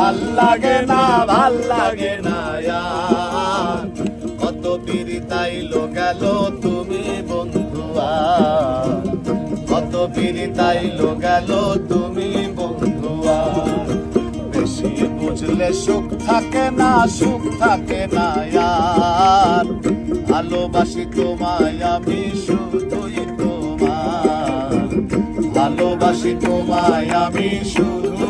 ভালো লাগে না ভালো লাগে না। কত পিরিতাইলো গেল তুমি বন্ধুয়া কত পিরিতাইলো গেল তুমি বন্ধুয়া বেশি বুঝলে সুখ থাকে না, সুখ থাকে না আর ভালোবাসি তোমায় আমি শুধুই তোমার ভালোবাসি তোমায় আমি শুধুই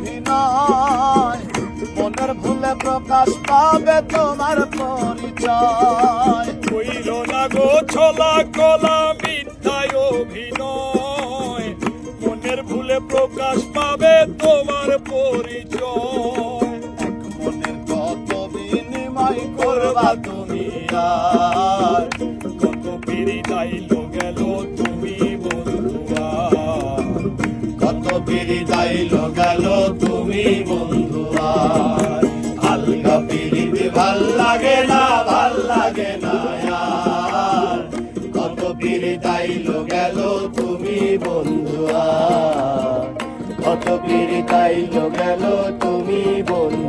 অভিনয় মনের ভুলে প্রকাশ পাবে তোমার পরিচয়। কইল না গো ছলা কলা মিথ্যায় অভিনয়। মনের ভুলে প্রকাশ পাবে তোমার পরিচয়। এক মনের কত বিনিময় করবা তুমি আর? কত পিড়ি তাইলো গেল তুমি বন্ধুয়া। কত পিড়ি যাইল গেল তুমি ভালো লাগে না ভালো লাগে না কত পিড়ি গেল তুমি বন্ধুয়া। কত পিড়ি যাইল গেল তুমি বন্ধুয়া।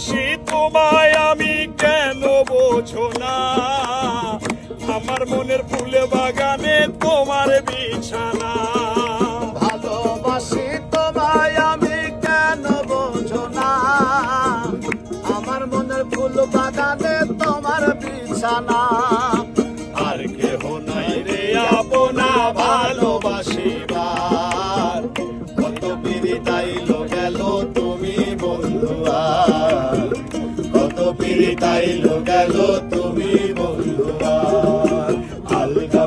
ভালোবাসি তোমায় আমি কেন বোঝো না? আমার মনের ফুলে বাগানে তোমার বিছানা। আমি কেন আমার মনের ফুল বাগানে তোমার বিছানা। পিড়ি তাইলো গেল তুমি বন্ধুয়া আলগা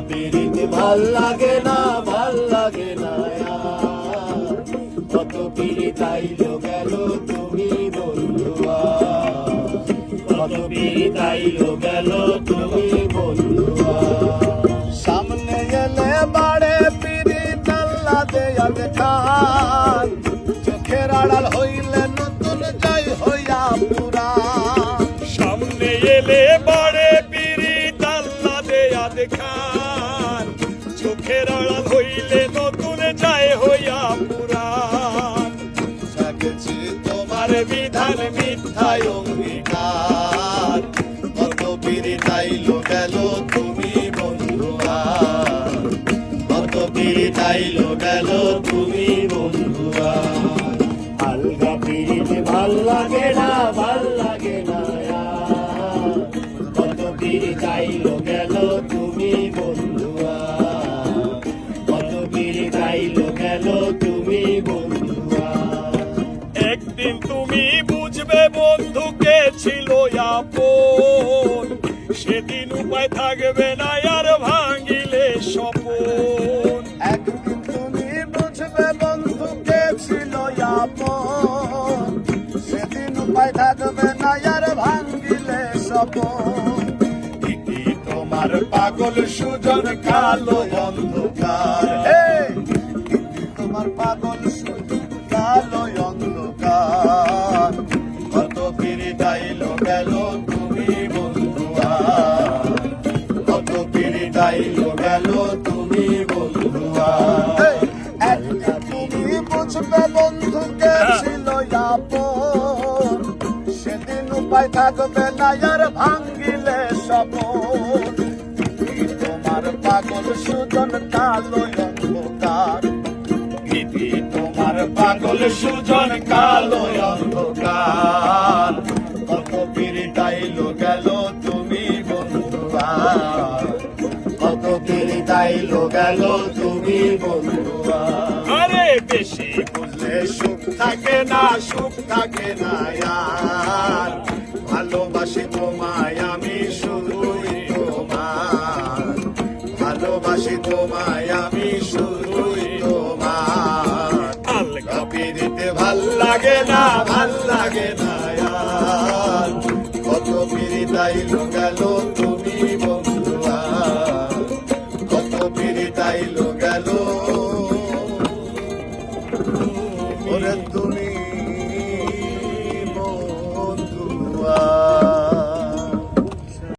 ভালো লাগে না, ভালো লাগে না। কত পিড়ি তাইলো গেল তুমি বন্ধুয়া কত পিড়ি তাইলো গেল তুমি বন্ধুয়া সামনে গেলে বাড়ে পিড়ি তাল্লা দেয়া দেখান তোমার বিধান মিথ্যায় অঙ্গীকার। কত পিড়ি তাইলো গেল তুমি বন্ধুয়া কত পিড়ি তাইলো গেল তুমি বন্ধুয়া আলগা পিড়িতে ভালো লাগে না, ভালো লাগে না আর। কত পিড়ি তাইলো গেল তুমি বন্ধুকে ছিল আপন। সেদিন উপায় থাকবে না আর ভাঙিলে স্বপন। একদিন তুমি বুঝবে বন্ধুকে ছিল আপন। সেদিন উপায় থাকবে না আর ভাঙ্গিলে স্বপন। তোমার পাগল সুজন কালো উপায় থাকবে না আর ভাঙ্গিলে সপন। তোমার পাগল সুজন, কালো অন্ধকার? দিদি তোমার পাগল সুজন, কালো অন্ধকার? কত পীড়িতাইল গেল তুমি বন্ধুবার কত পীড়িতাইল গেল তুমি বন্ধুবার আরে বেশি বললে সুখ থাকে না, সুখ থাকে না ভালোবাসি তোমায়, আমি শুধুই তোমার। ভালোবাসি তোমায়, আমি শুধুই তোমার। আলগা দিতে ভালো লাগে না, ভালো লাগে না কত পিড়িতাইলো গেল তুমি